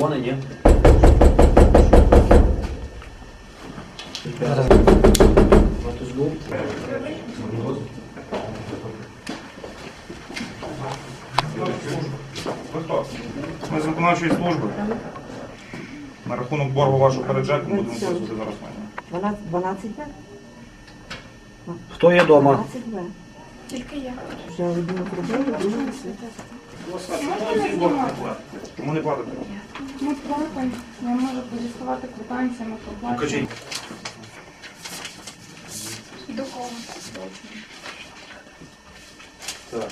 Дзвони, ні? Ви хто? Ми з виконавчої служби. На рахунок боргу вашого перед ЖЕКом будемо просити зараз мене. 12, 12 Б? Хто є вдома? 12 Б. Тільки я. Вже одну зробили, другу все. Чому не платите? Ми платимо. Я можу подіставати квитанції, ми поплатимо. Покажіть. До кого? Так.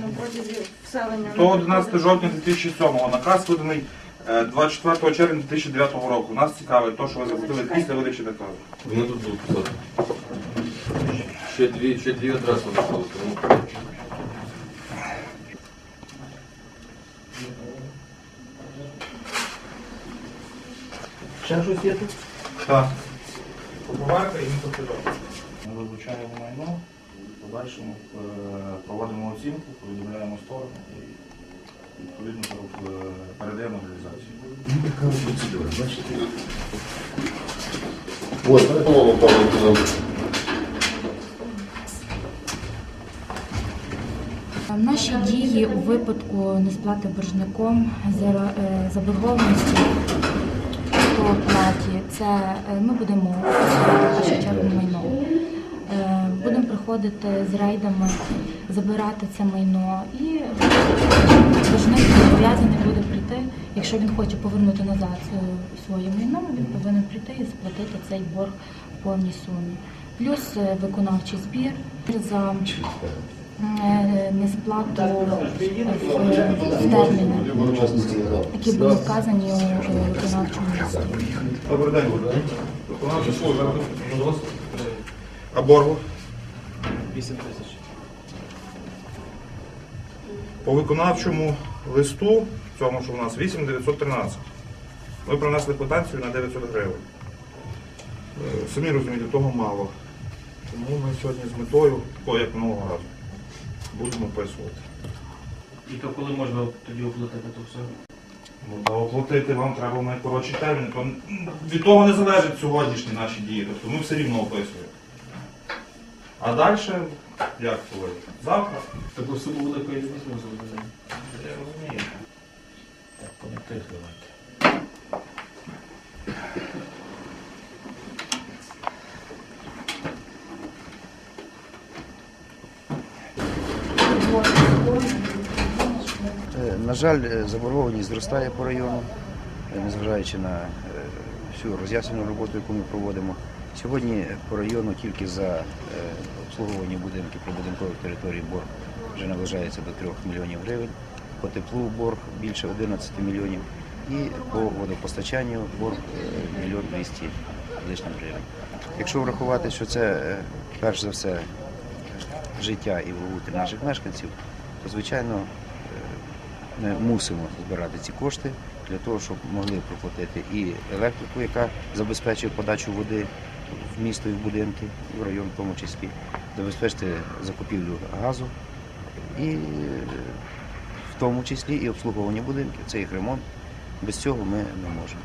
На протязі вселення. То 11 жовтня 2007 наказ виданий е, 24 червня 2009 року. Нас цікавить те, що ви заплатили після видачі наказу. Вони тут будуть писати. Ще дві, ще дві адреси написали, тому Ще щось є тут? Так. Поповарка і мікрофідор. Ми вилучаємо майно, подальшому е, проводимо оцінку, повідомляємо сторону і відповідно е, передаємо реалізацію. Ой, по-моєму, Павло, Наші дії у випадку несплати боржником е, заборгованості оплаті, це е, ми будемо чергу майно. Е, Будемо приходити з рейдами, забирати це майно і боржник зобов'язаний буде прийти. Якщо він хоче повернути назад е, своє майно, він повинен прийти і сплатити цей борг в повній сумі. Плюс виконавчий збір за несплату в, в терміни, які були вказані у е, виконавчому листі. Добрий день. Виконавча служба. А боргу? 8 тисяч. По виконавчому листу, цьому, що у нас 8913, ми принесли квитанцію на 900 гривень. Е, Самі розумієте, того мало. Тому ми сьогодні з метою, як минулого разу, будемо описувати. І то коли можна тоді оплатити то все? Ну, та оплатити вам треба терміни. То від того не залежать сьогоднішні наші дії. Тобто ми все рівно описуємо. А далі, як коли? Завтра? Таку суму великої не зможу. Я розумію. Так, по давайте. На жаль, е, заборгованість зростає по району, е, незважаючи на е, всю роз'яснену роботу, яку ми проводимо. Сьогодні по району тільки за е, обслуговування будинків прибудинкових територій борг вже наближається до 3 мільйонів гривень, по теплу борг більше 11 мільйонів і по водопостачанню борг е, мільйон 200 лишнім гривень. Якщо врахувати, що це е, перш за все життя і благоустрій наших мешканців, то звичайно е, ми мусимо збирати ці кошти для того, щоб могли проплатити і електрику, яка забезпечує подачу води в місто і в будинки, і в район в тому числі, забезпечити закупівлю газу і е, в тому числі і обслуговування будинків. Це їх ремонт. Без цього ми не можемо.